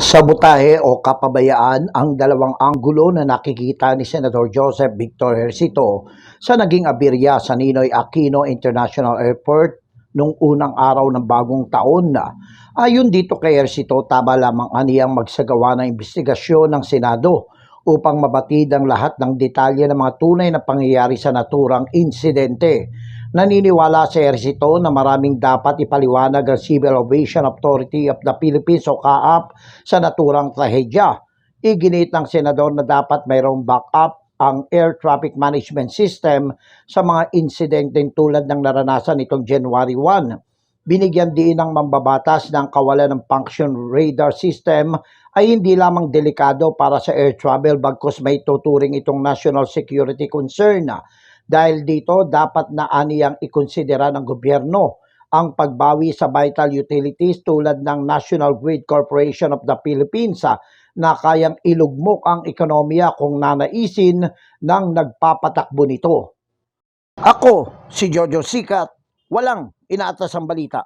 Sabotahe o kapabayaan ang dalawang anggulo na nakikita ni Senador Joseph Victor Hercito sa naging abirya sa Ninoy Aquino International Airport nung unang araw ng bagong taon na. Ayon dito kay Hercito, tama lamang aniyang magsagawa ng investigasyon ng Senado upang mabatid ang lahat ng detalye ng mga tunay na pangyayari sa naturang insidente. Naniniwala si Ercito na maraming dapat ipaliwanag ang Civil Aviation Authority of the Philippines o CAAP sa naturang trahedya. Iginit ng senador na dapat mayroong backup ang Air Traffic Management System sa mga insidenteng tulad ng naranasan nitong January 1. Binigyan din ng mambabatas ng kawalan ng function radar system ay hindi lamang delikado para sa air travel bagkus may tuturing itong national security concern. Dahil dito, dapat na aniyang ikonsidera ng gobyerno ang pagbawi sa vital utilities tulad ng National Grid Corporation of the Philippines ah, na kayang ilugmok ang ekonomiya kung nanaisin ng nagpapatakbo nito. Ako, si Jojo Sikat, walang inaatas ang balita.